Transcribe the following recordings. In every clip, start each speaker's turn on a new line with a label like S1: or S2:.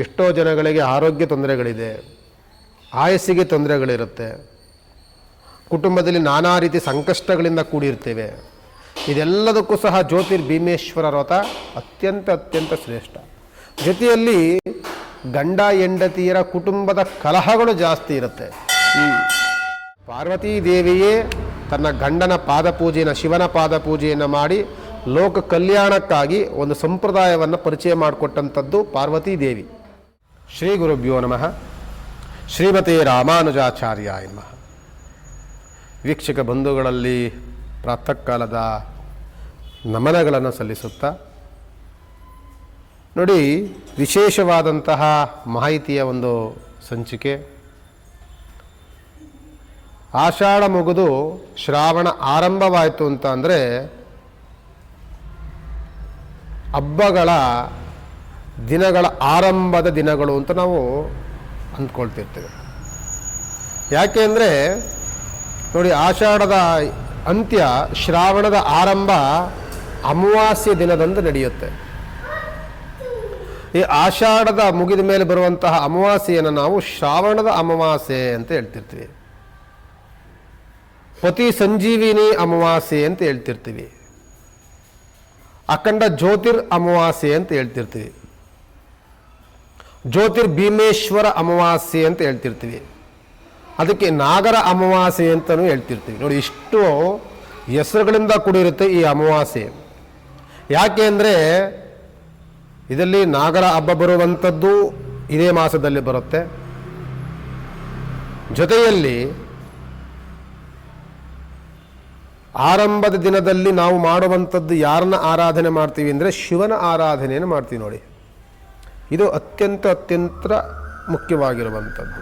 S1: ಎಷ್ಟೋ ಜನಗಳಿಗೆ ಆರೋಗ್ಯ ತೊಂದರೆಗಳಿದೆ, ಆಯಸ್ಸಿಗೆ ತೊಂದರೆಗಳಿರುತ್ತೆ, ಕುಟುಂಬದಲ್ಲಿ ನಾನಾ ರೀತಿ ಸಂಕಷ್ಟಗಳಿಂದ ಕೂಡಿರ್ತೇವೆ. ಇದೆಲ್ಲದಕ್ಕೂ ಸಹ ಜ್ಯೋತಿರ್ ಭೀಮೇಶ್ವರ ವ್ರತ ಅತ್ಯಂತ ಅತ್ಯಂತ ಶ್ರೇಷ್ಠ. ಜೊತೆಯಲ್ಲಿ ಗಂಡ ಹೆಂಡತಿಯರ ಕುಟುಂಬದ ಕಲಹಗಳು ಜಾಸ್ತಿ ಇರುತ್ತೆ. ಈ ಪಾರ್ವತೀ ದೇವಿಯೇ ತನ್ನ ಗಂಡನ ಪಾದಪೂಜೆಯನ್ನು, ಶಿವನ ಪಾದಪೂಜೆಯನ್ನು ಮಾಡಿ ಲೋಕ ಕಲ್ಯಾಣಕ್ಕಾಗಿ ಒಂದು ಸಂಪ್ರದಾಯವನ್ನು ಪರಿಚಯ ಮಾಡಿಕೊಟ್ಟಂಥದ್ದು ಪಾರ್ವತೀ ದೇವಿ ಶ್ರೀ ಗುರುಭ್ಯೋ ನಮಃ. ಶ್ರೀಮತಿ ರಾಮಾನುಜಾಚಾರ್ಯ ನಮಃ. ವೀಕ್ಷಕ ಬಂಧುಗಳಲ್ಲಿ ಪ್ರಾತಃ ಕಾಲದ ನಮನಗಳನ್ನು ಸಲ್ಲಿಸುತ್ತಾ, ನೋಡಿ, ವಿಶೇಷವಾದಂತಹ ಮಾಹಿತಿಯ ಒಂದು ಸಂಚಿಕೆ. ಆಷಾಢ ಮುಗಿದು ಶ್ರಾವಣ ಆರಂಭವಾಯಿತು ಅಂತ ಅಂದರೆ, ಹಬ್ಬಗಳ ದಿನಗಳ ಆರಂಭದ ದಿನಗಳು ಅಂತ ನಾವು ಅಂದ್ಕೊಳ್ತಿರ್ತೇವೆ. ಯಾಕೆ ಅಂದರೆ, ನೋಡಿ ಆಷಾಢದ ಅಂತ್ಯ, ಶ್ರಾವಣದ ಆರಂಭ ಅಮಾವಾಸ್ಯ ದಿನದಂದು ನಡೆಯುತ್ತೆ. ಈ ಆಷಾಢದ ಮುಗಿದ ಮೇಲೆ ಬರುವಂತಹ ಅಮಾವಾಸ್ಯೆಯನ್ನು ನಾವು ಶ್ರಾವಣದ ಅಮಾವಾಸ್ಯೆ ಅಂತ ಹೇಳ್ತಿರ್ತೀವಿ. ಪತಿ ಸಂಜೀವಿನಿ ಅಮಾವಾಸ್ಯೆ ಅಂತ ಹೇಳ್ತಿರ್ತೀವಿ. ಅಖಂಡ ಜ್ಯೋತಿರ್ ಅಮಾವಾಸ್ಯೆ ಅಂತ ಹೇಳ್ತಿರ್ತೀವಿ. ಜ್ಯೋತಿರ್ ಭೀಮೇಶ್ವರ ಅಮಾವಾಸ್ಯೆ ಅಂತ ಹೇಳ್ತಿರ್ತೀವಿ. ಅದಕ್ಕೆ ನಾಗರ ಅಮಾವಾಸ್ಯೆ ಅಂತಲೂ ಹೇಳ್ತಿರ್ತೀವಿ. ನೋಡಿ, ಇಷ್ಟು ಹೆಸರುಗಳಿಂದ ಕೂಡಿರುತ್ತೆ ಈ ಅಮಾವಾಸ್ಯೆ. ಯಾಕೆ ಅಂದರೆ, ಇದರಲ್ಲಿ ನಾಗರ ಹಬ್ಬ ಬರುವಂಥದ್ದು ಇದೇ ಮಾಸದಲ್ಲಿ ಬರುತ್ತೆ. ಜೊತೆಯಲ್ಲಿ ಆರಂಭದ ದಿನದಲ್ಲಿ ನಾವು ಮಾಡುವಂಥದ್ದು ಯಾರನ್ನ ಆರಾಧನೆ ಮಾಡ್ತೀವಿ ಅಂದರೆ ಶಿವನ ಆರಾಧನೆಯನ್ನು ಮಾಡ್ತೀವಿ ನೋಡಿ. ಇದು ಅತ್ಯಂತ ಅತ್ಯಂತ ಮುಖ್ಯವಾಗಿರುವಂಥದ್ದು.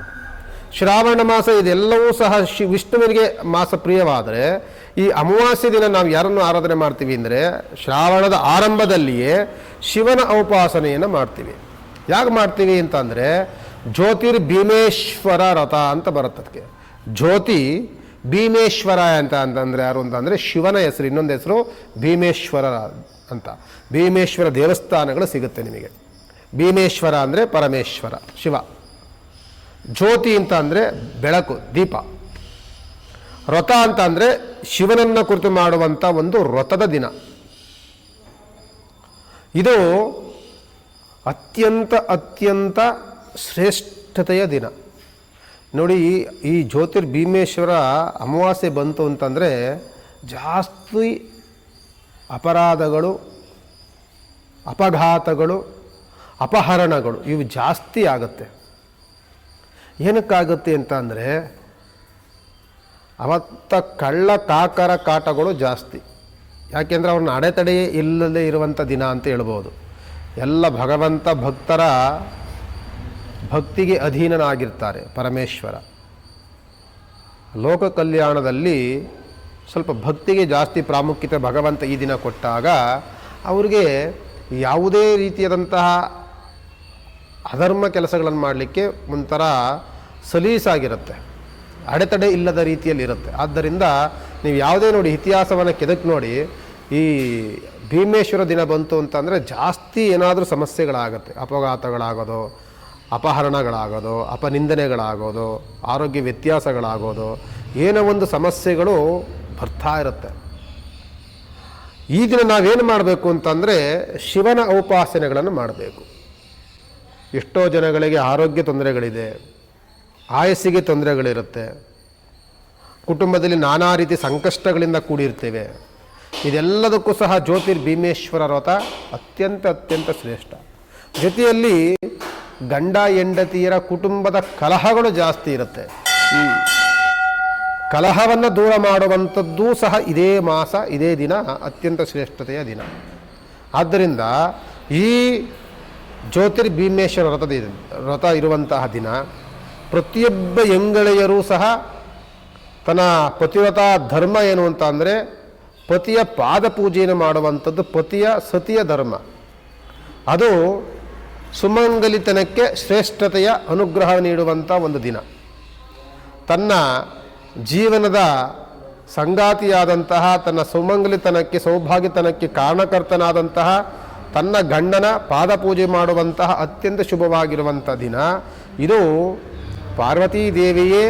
S1: ಶ್ರಾವಣ ಮಾಸ ಇದೆಲ್ಲವೂ ಸಹ ಶಿ ವಿಷ್ಣುವಿನಿಗೆ ಮಾಸ ಪ್ರಿಯವಾದರೆ, ಈ ಅಮಾವಾಸ್ಯ ದಿನ ನಾವು ಯಾರನ್ನು ಆರಾಧನೆ ಮಾಡ್ತೀವಿ ಅಂದರೆ, ಶ್ರಾವಣದ ಆರಂಭದಲ್ಲಿಯೇ ಶಿವನ ಉಪಾಸನೆಯನ್ನು ಮಾಡ್ತೀವಿ. ಯಾಕೆ ಮಾಡ್ತೀವಿ ಅಂತಂದರೆ ಜ್ಯೋತಿರ್ ಭೀಮೇಶ್ವರ ರಥ ಅಂತ ಬರುತ್ತದಕ್ಕೆ ಜ್ಯೋತಿ ಭೀಮೇಶ್ವರ ಅಂತ ಅಂತಂದರೆ ಯಾರು ಅಂತಂದರೆ ಶಿವನ ಹೆಸರು, ಇನ್ನೊಂದು ಹೆಸರು ಭೀಮೇಶ್ವರ ಅಂತ. ಭೀಮೇಶ್ವರ ದೇವಸ್ಥಾನಗಳು ಸಿಗುತ್ತೆ ನಿಮಗೆ. ಭೀಮೇಶ್ವರ ಅಂದರೆ ಪರಮೇಶ್ವರ, ಶಿವ. ಜ್ಯೋತಿ ಅಂತ ಅಂದರೆ ಬೆಳಕು, ದೀಪ. ವ್ರತ ಅಂತ ಅಂದರೆ ಶಿವನನ್ನು ಕುರಿತು ಮಾಡುವಂಥ ಒಂದು ವ್ರತದ ದಿನ. ಇದು ಅತ್ಯಂತ ಅತ್ಯಂತ ಶ್ರೇಷ್ಠತೆಯ ದಿನ. ನೋಡಿ, ಈ- ಜ್ಯೋತಿರ್ ಭೀಮೇಶ್ವರ ಅಮಾವಾಸ್ಯೆ ಬಂತು ಅಂತಂದರೆ ಜಾಸ್ತಿ ಅಪರಾಧಗಳು, ಅಪಘಾತಗಳು ಅಪಹರಣಗಳು ಇವು ಜಾಸ್ತಿ ಆಗುತ್ತೆ. ಏನಕ್ಕಾಗುತ್ತೆ ಅಂತ ಅಂದರೆ ಅವತ್ತ ಕಳ್ಳ ಕಾಕರ ಕಾಟಗಳು ಜಾಸ್ತಿ. ಯಾಕೆಂದರೆ ಅವ್ರನ್ನ ಅಡೆತಡೆಯೇ ಇಲ್ಲದೆ ಇರುವಂಥ ದಿನ ಅಂತ ಹೇಳ್ಬೋದು. ಎಲ್ಲ ಭಗವಂತ ಭಕ್ತರ ಭಕ್ತಿಗೆ ಅಧೀನನಾಗಿರ್ತಾರೆ ಪರಮೇಶ್ವರ. ಲೋಕ ಕಲ್ಯಾಣದಲ್ಲಿ ಸ್ವಲ್ಪ ಭಕ್ತಿಗೆ ಜಾಸ್ತಿ ಪ್ರಾಮುಖ್ಯತೆ ಭಗವಂತ ಈ ದಿನ ಕೊಟ್ಟಾಗ ಅವ್ರಿಗೆ ಯಾವುದೇ ರೀತಿಯಾದಂತಹ ಅಧರ್ಮ ಕೆಲಸಗಳನ್ನು ಮಾಡಲಿಕ್ಕೆ ಒಂಥರ ಸಲೀಸಾಗಿರುತ್ತೆ. ಅಡೆತಡೆ ಇಲ್ಲದ ರೀತಿಯಲ್ಲಿ ಇರುತ್ತೆ. ಆದ್ದರಿಂದ ನೀವು ಯಾವುದೇ ನೋಡಿ ಇತಿಹಾಸವನ್ನು ಕೆದಕ್ ನೋಡಿ, ಈ ಭೀಮೇಶ್ವರ ದಿನ ಬಂತು ಅಂತಂದರೆ ಜಾಸ್ತಿ ಏನಾದರೂ ಸಮಸ್ಯೆಗಳಾಗುತ್ತೆ. ಅಪಘಾತಗಳಾಗೋದು, ಅಪಹರಣಗಳಾಗೋದು, ಅಪನಿಂದನೆಗಳಾಗೋದು, ಆರೋಗ್ಯ ವ್ಯತ್ಯಾಸಗಳಾಗೋದು, ಏನೋ ಒಂದು ಸಮಸ್ಯೆಗಳು ಬರ್ತಾ ಇರುತ್ತೆ. ಈ ದಿನ ನಾವೇನು ಮಾಡಬೇಕು ಅಂತಂದರೆ ಶಿವನ ಉಪಾಸನೆಗಳನ್ನು ಮಾಡಬೇಕು. ಎಷ್ಟೋ ಜನಗಳಿಗೆ ಆರೋಗ್ಯ ತೊಂದರೆಗಳಿದೆ, ಆಯಸ್ಸಿಗೆ ತೊಂದರೆಗಳಿರುತ್ತೆ, ಕುಟುಂಬದಲ್ಲಿ ನಾನಾ ರೀತಿ ಸಂಕಷ್ಟಗಳಿಂದ ಕೂಡಿರ್ತೇವೆ. ಇದೆಲ್ಲದಕ್ಕೂ ಸಹ ಜ್ಯೋತಿರ್ ಭೀಮೇಶ್ವರ ವ್ರತ ಅತ್ಯಂತ ಅತ್ಯಂತ ಶ್ರೇಷ್ಠ. ಜೊತೆಯಲ್ಲಿ ಗಂಡ ಹೆಂಡತಿಯರ ಕುಟುಂಬದ ಕಲಹಗಳು ಜಾಸ್ತಿ ಇರುತ್ತೆ. ಈ ಕಲಹವನ್ನು ದೂರ ಮಾಡುವಂಥದ್ದು ಸಹ ಇದೇ ಮಾಸ, ಇದೇ ದಿನ, ಅತ್ಯಂತ ಶ್ರೇಷ್ಠತೆಯ ದಿನ. ಆದ್ದರಿಂದ ಈ ಜ್ಯೋತಿರ್ ಭೀಮೇಶ್ವರ ವ್ರತದ ವ್ರತ ಇರುವಂತಹ ದಿನ, ಪ್ರತಿಯೊಬ್ಬ ಎಂಗಳೆಯರೂ ಸಹ ತನ್ನ ಪತಿವ್ರತ ಧರ್ಮ ಏನು ಅಂತ ಅಂದರೆ, ಪತಿಯ ಪಾದ ಪೂಜೆಯನ್ನು ಮಾಡುವಂಥದ್ದು ಪತಿಯ ಸತಿಯ ಧರ್ಮ. ಅದು ಸುಮಂಗಲಿತನಕ್ಕೆ ಶ್ರೇಷ್ಠತೆಯ ಅನುಗ್ರಹ ನೀಡುವಂಥ ಒಂದು ದಿನ. ತನ್ನ ಜೀವನದ ಸಂಗಾತಿಯಾದಂತಹ, ತನ್ನ ಸುಮಂಗಲಿತನಕ್ಕೆ, ಸೌಭಾಗ್ಯತನಕ್ಕೆ ಕಾರಣಕರ್ತನಾದಂತಹ ತನ್ನ ಗಂಡನ ಪಾದಪೂಜೆ ಮಾಡುವಂತಹ ಅತ್ಯಂತ ಶುಭವಾಗಿರುವಂಥ ದಿನ. ಇದು ಪಾರ್ವತೀ ದೇವಿಯೇ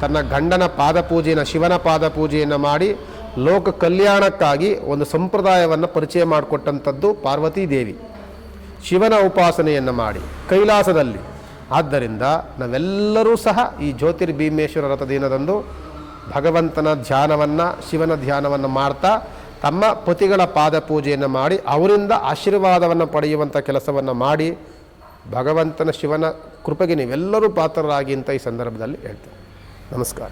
S1: ತನ್ನ ಗಂಡನ ಪಾದಪೂಜೆಯನ್ನು, ಶಿವನ ಪಾದಪೂಜೆಯನ್ನು ಮಾಡಿ ಲೋಕ ಕಲ್ಯಾಣಕ್ಕಾಗಿ ಒಂದು ಸಂಪ್ರದಾಯವನ್ನು ಪರಿಚಯ ಮಾಡಿಕೊಟ್ಟಂಥದ್ದು ಪಾರ್ವತೀ ದೇವಿ. ಶಿವನ ಉಪಾಸನೆಯನ್ನು ಮಾಡಿ ಕೈಲಾಸದಲ್ಲಿ. ಆದ್ದರಿಂದ ನಾವೆಲ್ಲರೂ ಸಹ ಈ ಜ್ಯೋತಿರ್ಭೀಮೇಶ್ವರ ರಥ ದಿನದಂದು ಭಗವಂತನ ಧ್ಯಾನವನ್ನು, ಶಿವನ ಧ್ಯಾನವನ್ನು ಮಾಡ್ತಾ ತಮ್ಮ ಪತಿಗಳ ಪಾದ ಪೂಜೆಯನ್ನು ಮಾಡಿ ಅವರಿಂದ ಆಶೀರ್ವಾದವನ್ನು ಪಡೆಯುವಂಥ ಕೆಲಸವನ್ನು ಮಾಡಿ ಭಗವಂತನ ಶಿವನ ಕೃಪೆಗೆ ನೀವೆಲ್ಲರೂ ಪಾತ್ರರಾಗಿ ಅಂತ ಈ ಸಂದರ್ಭದಲ್ಲಿ ಹೇಳ್ತೇನೆ. ನಮಸ್ಕಾರ.